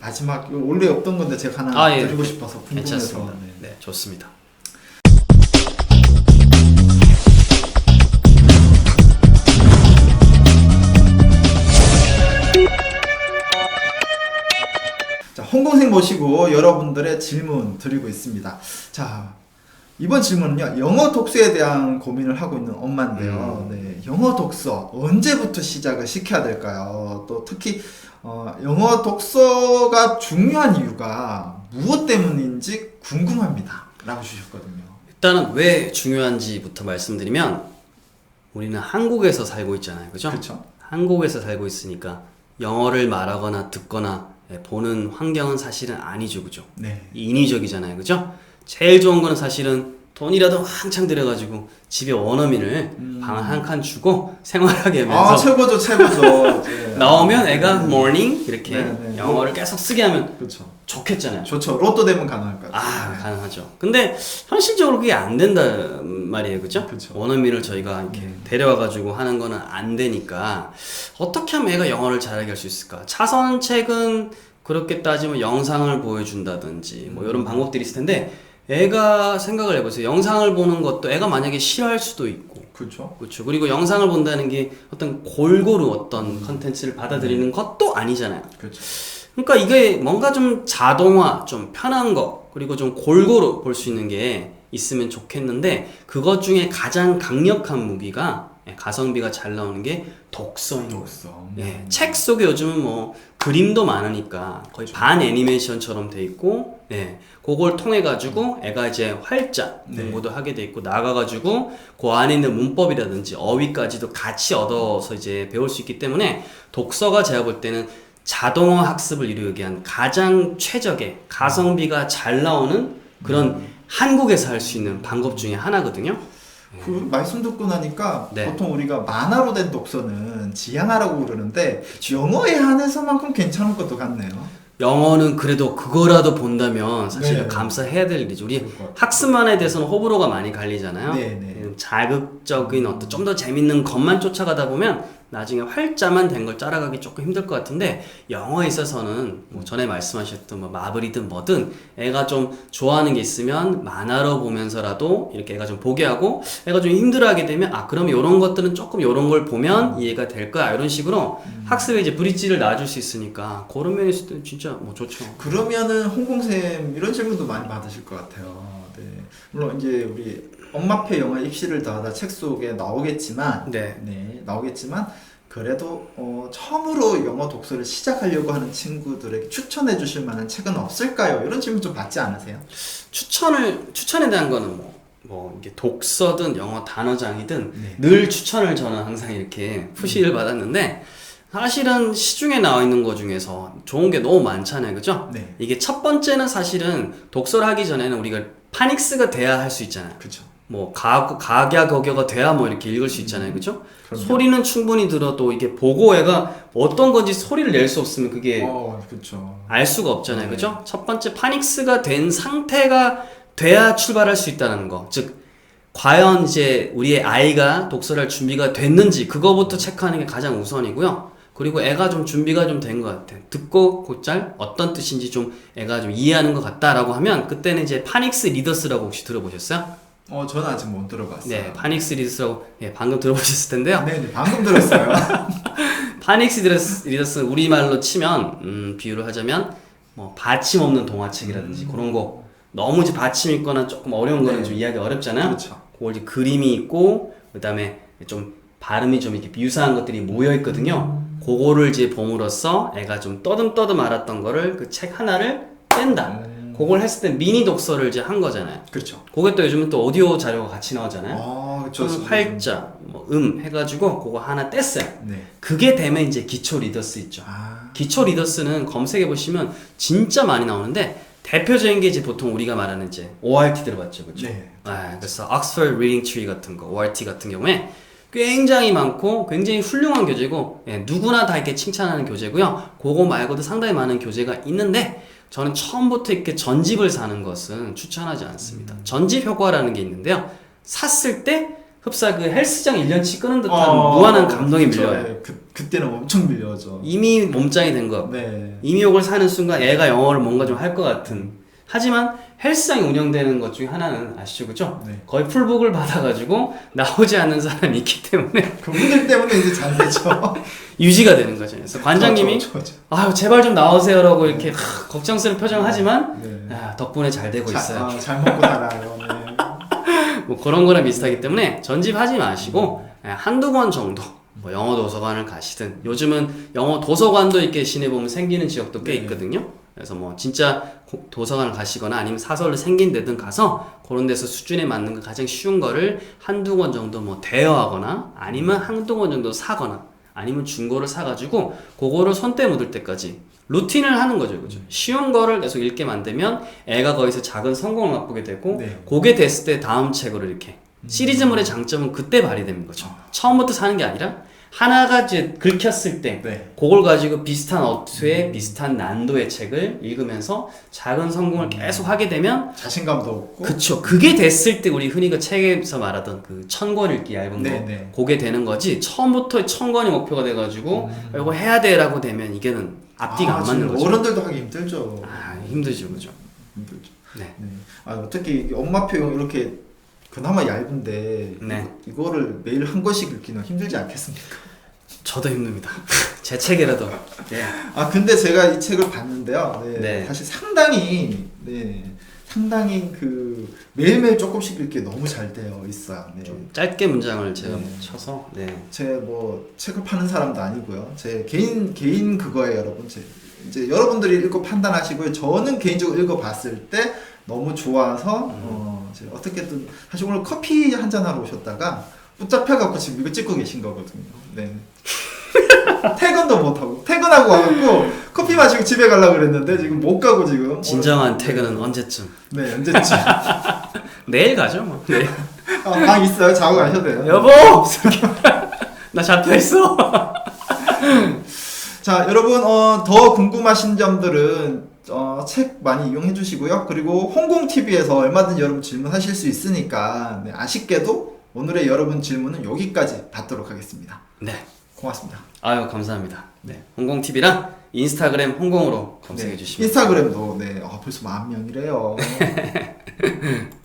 마지막 원래 없던 건데 제가 하나 아, 예. 드리고 싶어서 궁금해서 괜찮습니다. 네. 네, 좋습니다. 자, 홍공생 모시고 여러분들의 질문 드리고 있습니다. 자, 이번 질문은요, 영어 독서에 대한 고민을 하고 있는 엄마인데요. 네, 영어 독서 언제부터 시작을 시켜야 될까요? 또 특히 어, 영어 독서가 중요한 이유가 무엇 때문인지 궁금합니다. 라고 주셨거든요. 일단은 왜 중요한지부터 말씀드리면 우리는 한국에서 살고 있잖아요. 그죠? 그렇죠? 한국에서 살고 있으니까 영어를 말하거나 듣거나 예, 보는 환경은 사실은 아니죠. 그죠? 네. 인위적이잖아요. 그죠? 제일 좋은 거는 사실은 돈이라도 한창 들여가지고 집에 원어민을 음. 방한칸 주고 생활하게 하면서 아, 최고죠, 최고죠. 네. 나오면 애가 morning 이렇게 네, 네. 영어를 계속 쓰게 하면 그렇죠. 좋겠잖아요. 좋죠. 로또 되면 가능할 것 같아요. 아 가능하죠. 근데 현실적으로 그게 안 된단 말이에요, 그죠? 그쵸. 원어민을 저희가 이렇게 데려와가지고 하는 거는 안 되니까 어떻게 하면 애가 영어를 잘하게 할 수 있을까? 차선책은 그렇게 따지면 영상을 보여준다든지 뭐 이런 방법들이 있을 텐데 애가 생각을 해보세요. 영상을 보는 것도 애가 만약에 싫어할 수도 있고 그렇죠. 그렇죠. 그리고 영상을 본다는 게 어떤 골고루 어떤 컨텐츠를 받아들이는 것도 아니잖아요. 그렇죠. 그러니까 이게 뭔가 좀 자동화, 좀 편한 거, 그리고 좀 골고루 볼 수 있는 게 있으면 좋겠는데 그것 중에 가장 강력한 무기가 예, 가성비가 잘 나오는 게 독서인 거예요. 독서. 예, 책 속에 요즘은 뭐 그림도 많으니까 거의 반 애니메이션처럼 돼 있고, 예, 그걸 통해 가지고 애가 이제 활자 네. 공부도 하게 돼 있고 나가 가지고 그 안에 있는 문법이라든지 어휘까지도 같이 얻어서 이제 배울 수 있기 때문에 독서가 제가 볼 때는 자동화 학습을 이루기 위한 가장 최적의 가성비가 잘 나오는 그런 한국에서 할 수 있는 방법 중에 하나거든요. 그 말씀 듣고 나니까 네. 보통 우리가 만화로 된 독서는 지향하라고 그러는데 영어에 한해서만큼 괜찮은 것도 같네요. 영어는 그래도 그거라도 본다면 사실 네. 감사해야 될 일이죠. 우리. 학습만에 대해서는 호불호가 많이 갈리잖아요. 네, 네. 음, 자극적인 어떤 좀 더 재밌는 것만 쫓아가다 보면 나중에 활자만 된 걸 따라가기 조금 힘들 것 같은데 영어에 있어서는 뭐 전에 말씀하셨던 뭐 마블이든 뭐든 애가 좀 좋아하는 게 있으면 만화로 보면서라도 이렇게 애가 좀 보게 하고 애가 좀 힘들어하게 되면 아 그러면 이런 것들은 조금 이런 걸 보면 이해가 될 거야 이런 식으로 학습에 이제 브릿지를 놔줄 수 있으니까 그런 면에서 도 진짜 뭐 좋죠. 그러면은 홍콩 쌤 이런 질문도 많이 받으실 것 같아요. 네. 물론 이제 우리 엄마표 영어 입시를 더하다 책 속에 나오겠지만 네. 네, 나오겠지만 그래도 어, 처음으로 영어 독서를 시작하려고 하는 친구들에게 추천해 주실 만한 책은 없을까요? 이런 질문 좀 받지 않으세요? 추천을 추천에 대한 거는 뭐, 뭐 이게 독서든 영어 단어장이든 네. 늘 추천을 저는 항상 이렇게 푸시를 받았는데 사실은 시중에 나와 있는 것 중에서 좋은 게 너무 많잖아요, 그죠? 네. 이게 첫 번째는 사실은 독서를 하기 전에는 우리가 파닉스가 돼야 할 수 있잖아요. 그렇죠. 뭐 가, 가갸거겨가 돼야 뭐 이렇게 읽을 수 있잖아요, 그죠? 그럼요. 소리는 충분히 들어도 이게 보고 애가 어떤 건지 소리를 낼 수 없으면 그게 어, 그렇죠. 알 수가 없잖아요. 네. 그죠? 첫 번째 파닉스가 된 상태가 돼야 출발할 수 있다는 거. 즉 과연 이제 우리의 아이가 독서를 할 준비가 됐는지 그거부터 체크하는 게 가장 우선이고요. 그리고 애가 좀 준비가 좀 된 것 같아. 듣고 곧잘 어떤 뜻인지 좀 애가 좀 이해하는 것 같다라고 하면 그때는 이제 파닉스 리더스라고 혹시 들어보셨어요? 어, 저는 아직 못 들어봤어요. 네, 파닉스 리더스라고 예, 방금 들어보셨을 텐데요. 네, 네, 방금 들었어요. 파닉스 리더스, 리더스 우리말로 치면 음, 비유를 하자면 뭐 받침 없는 동화책이라든지 그런 거 너무 이제 받침 있거나 조금 어려운 거는 네. 좀 이해하기 어렵잖아요. 그렇죠. 그걸 이제 그림이 있고 그다음에 좀 발음이 좀 이렇게 유사한 것들이 모여 있거든요. 그거를 이제 봄으로써 애가 좀 떠듬떠듬 알았던 거를 그 책 하나를 뺀다. 음. 그걸 했을 때 미니 독서를 이제 한 거잖아요. 그렇죠. 그게 또 요즘은 또 오디오 자료가 같이 나오잖아요. 아, 그렇죠. 활자, 뭐 음 해가지고 그거 하나 뗐어요. 네. 그게 되면 이제 기초 리더스 있죠. 아, 기초 리더스는 검색해 보시면 진짜 많이 나오는데 대표적인 게 이제 보통 우리가 말하는 이제 ORT 들어봤죠, 그렇죠? 네. 아, 그래서 Oxford Reading Tree 같은 거, ORT 같은 경우에 굉장히 많고 굉장히 훌륭한 교재고 예, 누구나 다 이렇게 칭찬하는 교재고요. 그거 말고도 상당히 많은 교재가 있는데 저는 처음부터 이렇게 전집을 사는 것은 추천하지 않습니다. 전집 효과라는 게 있는데요. 샀을 때 흡사 그 헬스장 1년치 끄는 듯한 어, 무한한 감동이 그쵸. 밀려요. 네, 그, 그때는 엄청 밀려죠. 이미 몸짱이 된 것. 네. 임의욕을 사는 순간 애가 영어를 뭔가 좀 할 것 같은. 하지만 헬스장이 운영되는 것 중에 하나는 아시죠, 그죠? 네. 거의 풀복을 받아가지고 나오지 않는 사람이 있기 때문에 그분들 때문에 이제 잘 되죠. 유지가 되는 거죠. 그래서 관장님이 저, 저, 저, 아유 제발 좀 나오세요라고 이렇게 하, 걱정스러운 표정을 하지만 네. 아, 덕분에 잘 되고 자, 있어요. 아, 잘 먹고 살아요. 네. 뭐 그런 거랑 비슷하기 때문에 전집하지 마시고 예, 한두 번 정도 뭐 영어 도서관을 가시든 요즘은 영어 도서관도 이렇게 시내 보면 생기는 지역도 꽤 네. 있거든요. 그래서 뭐 진짜 고- 도서관을 가시거나 아니면 사설로 생긴 데든 가서 그런 데서 수준에 맞는 거 가장 쉬운 거를 한두 권 정도 뭐 대여하거나 아니면 한두 권 정도 사거나 아니면 중고를 사가지고 그거를 손때 묻을 때까지 루틴을 하는 거죠, 그죠? 쉬운 거를 계속 읽게 만들면 애가 거기서 작은 성공을 맛보게 되고 네. 그게 됐을 때 다음 책으로 이렇게 시리즈물의 장점은 그때 발휘되는 거죠. 처음부터 사는 게 아니라 하나가 이제 긁혔을 때 네. 그걸 가지고 비슷한 어투의 비슷한 난도의 책을 읽으면서 작은 성공을 계속 하게 되면 자신감도 없고. 그쵸 그게 됐을 때 우리 흔히 그 책에서 말하던 그 천 권 읽기 얇은 네, 거 네. 그게 되는 거지 처음부터 천 권이 목표가 돼가지고 이거 해야 돼라고 되면 이게는 앞뒤가 아, 안 맞는 지금 거죠 어른들도 하기 힘들죠. 아 힘들죠 그죠 힘들죠. 네. 네. 아, 특히 엄마표 이렇게 그나마 얇은데 네. 이거 를 매일 한 권씩 읽기는 힘들지 않겠습니까? 저도 힘듭니다 제 책이라도 예. 아 근데 제가 이 책을 봤는데요. 네, 네. 사실 상당히 네 상당히 그 매일매일 조금씩 읽기 너무 잘 되어 있어요. 네. 좀 짧게 문장을 제가 네. 쳐서 네. 제 뭐 책을 파는 사람도 아니고요. 제 개인 개인 그거예요, 여러분. 제, 이제 여러분들이 읽고 판단하시고요. 저는 개인적으로 읽어봤을 때 너무 좋아서 어, 제가 어떻게든 사실 오늘 커피 한 잔 하러 오셨다가 붙잡혀갖고 지금 이거 찍고 계신 거거든요. 네. 퇴근도 못 하고 퇴근하고 와갖고 커피 마시고 집에 가려고 그랬는데 지금 못 가고 지금 진정한 오늘- 퇴근은 언제쯤? 네 언제쯤 내일 가죠 뭐. 네. 아, 방 있어요 자고 가셔도 돼요 여보, 나 잡혀 있어. 자, 여러분, 어, 더 궁금하신 점들은, 어, 책 많이 이용해 주시고요. 그리고 홍공TV에서 얼마든지 여러분 질문하실 수 있으니까, 네, 아쉽게도 오늘의 여러분 질문은 여기까지 받도록 하겠습니다. 네. 고맙습니다. 아유 감사합니다. 네. 홍공 TV랑 인스타그램 홍공으로 검색해 네, 주시면. 인스타그램도, 네, 아, 벌써 만 명이래요.